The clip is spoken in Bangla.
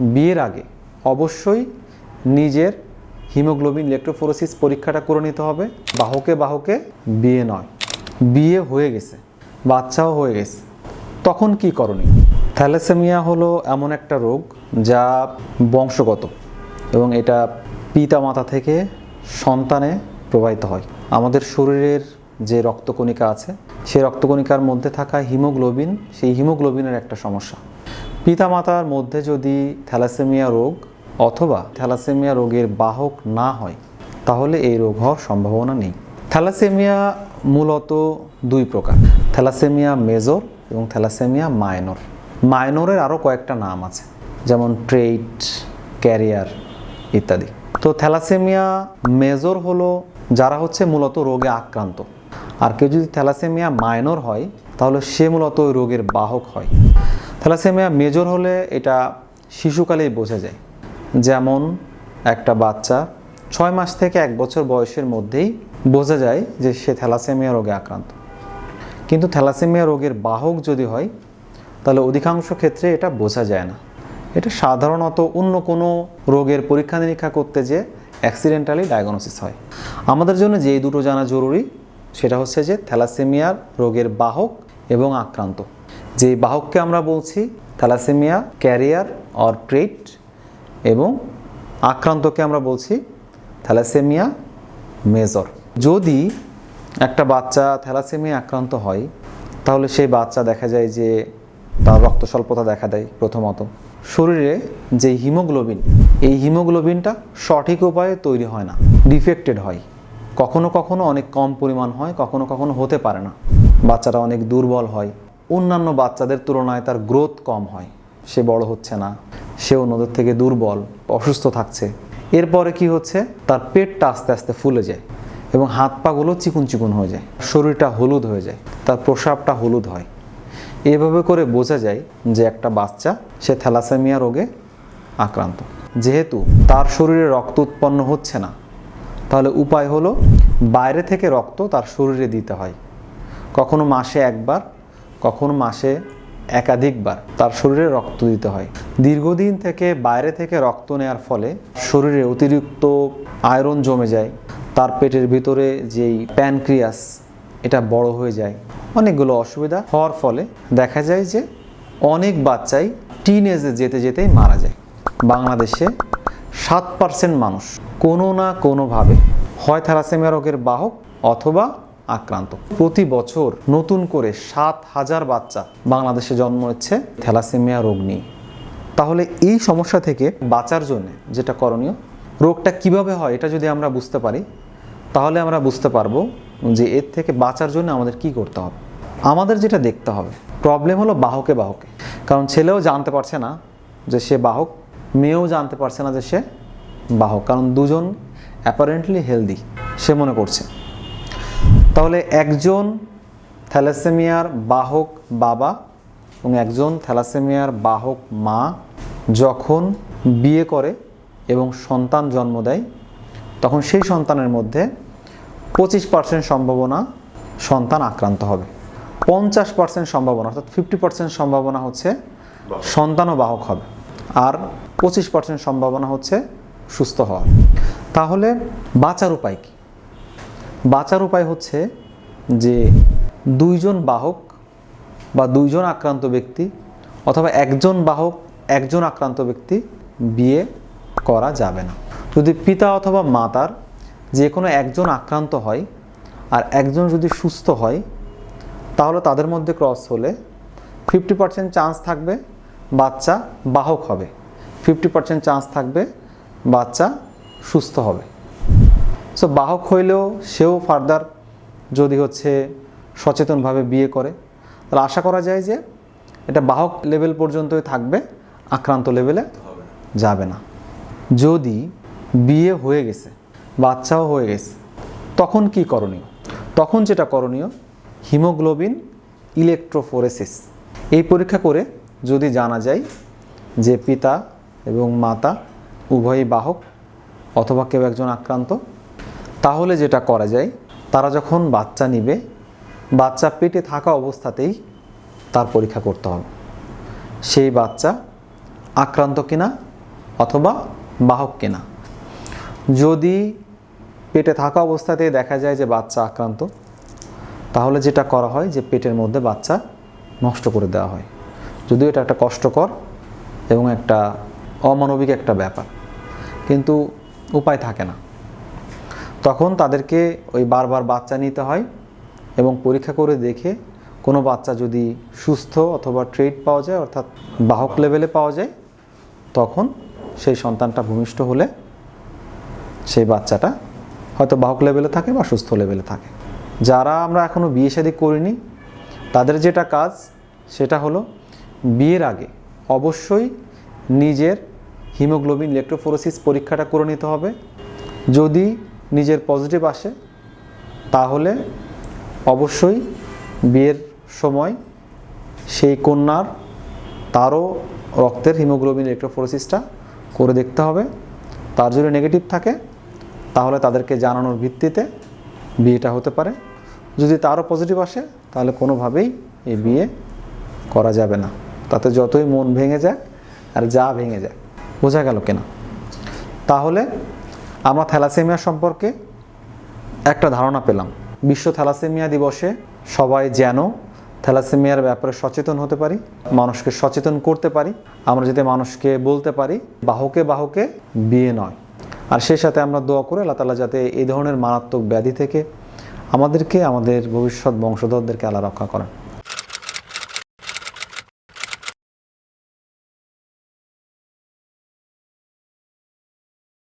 বিয়ের আগে অবশ্যই নিজের হিমোগ্লোবিন ইলেকট্রোফোরোসিস পরীক্ষাটা করে নিতে হবে। বাহকে বাহকে বিয়ে নয়। বিয়ে হয়ে গেছে, বাচ্চাও হয়ে গেছে। তখন কি করণীয়? থ্যালাসেমিয়া হলো এমন একটা রোগ যা বংশগত এবং এটা পিতা মাতা থেকে সন্তানে প্রবাহিত হয়। আমাদের শরীরের যে রক্তকণিকা আছে, সেই রক্তকণিকার মধ্যে থাকা হিমোগ্লোবিন, সেই হিমোগ্লোবিনের একটা সমস্যা। পিতামাতার মধ্যে যদি থ্যালাসেমিয়া রোগ অথবা থ্যালাসেমিয়া রোগের বাহক না হয়, তাহলে এই রোগ হওয়ার সম্ভাবনা নেই। থ্যালাসেমিয়া মূলত দুই প্রকার, থ্যালাসেমিয়া মেজর এবং থ্যালাসেমিয়া মাইনর। মাইনরের আরও কয়েকটা নাম আছে, যেমন ট্রেইট, ক্যারিয়ার ইত্যাদি। তো থ্যালাসেমিয়া মেজর হলো যারা হচ্ছে মূলত রোগে আক্রান্ত। আর কেউ যদি থ্যালাসেমিয়া মাইনর হয়, তাহলে সে মূলত ওই রোগের বাহক হয়। থ্যালাসেমিয়া মেজর হলে এটা শিশুকালেই বোঝা যায়। যেমন একটা বাচ্চা ছয় মাস থেকে এক বছর বয়সের মধ্যেই বোঝা যায় যে সে থ্যালাসেমিয়া রোগে আক্রান্ত। কিন্তু থ্যালাসেমিয়া রোগের বাহক যদি হয়, তাহলে অধিকাংশ ক্ষেত্রে এটা বোঝা যায় না। এটা সাধারণত অন্য কোনো রোগের পরীক্ষা নিরীক্ষা করতে যে অ্যাক্সিডেন্টালি ডায়াগনোসিস হয়। আমাদের জন্য যেই দুটো জানা জরুরি, সেটা হচ্ছে যে থ্যালাসেমিয়ার রোগের বাহক এবং আক্রান্ত। যে বাহককে আমরা বলছি, থ্যালাসেমিয়া, ক্যারিয়ার, অর ট্রেট, এবং আক্রান্তকে আমরা বলছি থ্যালাসেমিয়া মেজর। যদি একটা বাচ্চা থ্যালাসেমিয়া আক্রান্ত হয়, তাহলে সেই বাচ্চা দেখা যায় যে তার রক্ত স্বল্পতা দেখা দেয় প্রথমত। শরীরে যে হিমোগ্লোবিন, এই হিমোগ্লোবিনটা সঠিক উপায়ে তৈরি হয় না, ডিফেক্টেড হয়। কখনো কখনো অনেক কম পরিমাণ হয়, কখনো কখনো হতে পারে না। বাচ্চাটা অনেক দুর্বল হয় অন্যান্য বাচ্চাদের তুলনায় তার গ্রোথ কম হয়। সে বড় হচ্ছে না। সে অন্যদের থেকে দুর্বল, অসুস্থ থাকছে। এরপরে কি হচ্ছে? তার পেটটা আস্তে আস্তে ফুলে যায় এবং হাত পাগুলো চিকুন চিকুন হয়ে যায়। শরীরটা হলুদ হয়ে যায়। তার প্রসাবটা হলুদ হয়। এভাবে করে বোঝা যায় যে একটা বাচ্চা, সে থ্যালাসেমিয়া রোগে আক্রান্ত। যেহেতু তার শরীরে রক্ত উৎপন্ন হচ্ছে না, তাহলে উপায় হলো বাইরে থেকে রক্ত তার শরীরে দিতে হয়। কখনো মাসে একবার কখনো মাসে একাধিকবার তার শরীরে রক্ত দিতে হয়। দীর্ঘদিন থেকে বাইরে থেকে রক্ত নেওয়ার ফলে শরীরে অতিরিক্ত আয়রন জমে যায়। তার পেটের ভিতরে যেই প্যানক্রিয়াস, এটা বড় হয়ে যায়। অনেকগুলো অসুবিধা হওয়ার ফলে দেখা যায় যে অনেক বাচ্চাই টিন এজে যেতে যেতেই মারা যায়। বাংলাদেশে সাত পার্সেন্ট মানুষ কোনো না কোনোভাবে হয় থ্যালাসেমিয়া রোগের বাহক অথবা আক্রান্ত। প্রতি বছর নতুন করে সাত হাজার বাচ্চা বাংলাদেশে জন্ম হচ্ছে থ্যালাসেমিয়া রোগ নিয়ে। তাহলে এই সমস্যা থেকে বাঁচার জন্য যেটা করণীয়, রোগটা কীভাবে হয় এটা যদি আমরা বুঝতে পারি, তাহলে আমরা বুঝতে পারব যে এর থেকে বাঁচার জন্য আমাদের কি করতে হবে। আমাদের যেটা দেখতে হবে প্রবলেম হলো বাহকে বাহকে। কারণ ছেলেও জানতে পারছে না যে সে বাহক, মেয়েও জানতে পারছে না যে সে বাহক। কারণ দুজন অ্যাপারেন্টলি হেলদি সে মনে করছে। তাহলে একজন থ্যালাসেমিয়ার বাহক বাবা এবং একজন থ্যালাসেমিয়ার বাহক মা যখন বিয়ে করে এবং সন্তান জন্ম দেয়, তখন সেই সন্তানের মধ্যে পঁচিশ পার্সেন্ট সম্ভাবনা সন্তান আক্রান্ত হবে। পঞ্চাশ পার্সেন্ট সম্ভাবনা, অর্থাৎ ফিফটি পার্সেন্ট সম্ভাবনা হচ্ছে সন্তানও বাহক হবে আর পঁচিশ পার্সেন্ট সম্ভাবনা হচ্ছে সুস্থ হওয়ার তাহলে বাঁচার উপায় কী? বাঁচার উপায় হচ্ছে যে দুইজন বাহক বা দুইজন আক্রান্ত ব্যক্তি অথবা একজন বাহক, একজন আক্রান্ত ব্যক্তি বিয়ে করা যাবে না। যদি পিতা অথবা মাতার যে কোনো একজন আক্রান্ত হয় আর একজন যদি সুস্থ হয়, তাহলে তাদের মধ্যে ক্রস হলে ফিফটি পার্সেন্ট চান্স থাকবে বাচ্চা বাহক হবে। ফিফটি পার্সেন্ট চান্স থাকবে বাচ্চা সুস্থ হবে। সো বাহক হইলেও সেও ফার্দার যদি হচ্ছে সচেতনভাবে বিয়ে করে, তাহলে আশা করা যায় যে এটা বাহক লেভেল পর্যন্তই থাকবে, আক্রান্ত লেভেলে যাবে না। যদি বিয়ে হয়ে গেছে, বাচ্চাও হয়ে গেছে, তখন কি করণীয়? তখন যেটা করণীয়, হিমোগ্লোবিন ইলেকট্রোফোরেসিস এই পরীক্ষা করে যদি জানা যায় যে পিতা এবং মাতা উভয়ই বাহক অথবা কেউ একজন আক্রান্ত তাহলে যেটা করা যায়, তারা যখন বাচ্চা নিবে, বাচ্চা পেটে থাকা অবস্থাতেই তার পরীক্ষা করতে হবে। সেই বাচ্চা আক্রান্ত কিনা অথবা বাহক কেনা? যদি পেটে থাকা অবস্থাতেই দেখা যায় যে বাচ্চা আক্রান্ত, তাহলে যেটা করা হয় যে পেটের মধ্যে বাচ্চা নষ্ট করে দেওয়া হয়। যদিও এটা একটা কষ্টকর এবং একটা অমানবিক একটা ব্যাপার, কিন্তু উপায় থাকে না। তখন তাদেরকে ওই বারবার বাচ্চা নিতে হয় এবং পরীক্ষা করে দেখে কোনো বাচ্চা যদি সুস্থ অথবা ট্রেড পাওয়া যায়, অর্থাৎ বাহক লেভেলে পাওয়া যায়, তখন সেই সন্তানটা ভূমিষ্ঠ হলে সেই বাচ্চাটা হয়তো বাহক লেভেলে থাকে বা সুস্থ লেভেলে থাকে। যারা আমরা এখনও বিয়ে শাদী করিনি, তাদের যেটা কাজ, সেটা হলো বিয়ের আগে অবশ্যই নিজের হিমোগ্লোবিন ইলেকট্রোফোরোসিস পরীক্ষাটা করে নিতে হবে। যদি নিজের পজিটিভ আসে, তাহলে অবশ্যই বিয়ের সময় সেই কন্যার তারও রক্তের হিমোগ্লোবিন ইলেকট্রোফোরোসিসটা করে দেখতে হবে। তার যদি নেগেটিভ থাকে, তাহলে তাদেরকে জানানোর ভিত্তিতে বিয়েটা হতে পারে। যদি তারও পজিটিভ আসে, তাহলে কোনোভাবেই এই বিয়ে করা যাবে না। তাতে যতই মন ভেঙে যায় আর যা ভেঙে যায় বোঝা গেল কিনা? তাহলে আমরা থ্যালাসেমিয়া সম্পর্কে একটা ধারণা পেলাম। বিশ্ব থ্যালাসেমিয়া দিবসে সবাই যেন থ্যালাসেমিয়ার ব্যাপারে সচেতন হতে পারি, মানুষকে সচেতন করতে পারি, আমরা যাতে মানুষকে বলতে পারি, বাহকে বাহকে বিয়ে নয়। আর সেই সাথে আমরা দোয়া করে আল্লাহ তালা যাতে এই ধরনের মারাত্মক ব্যাধি থেকে আমাদেরকে, আমাদের ভবিষ্যৎ বংশধরদেরকে আল্লাহ রক্ষা করেন।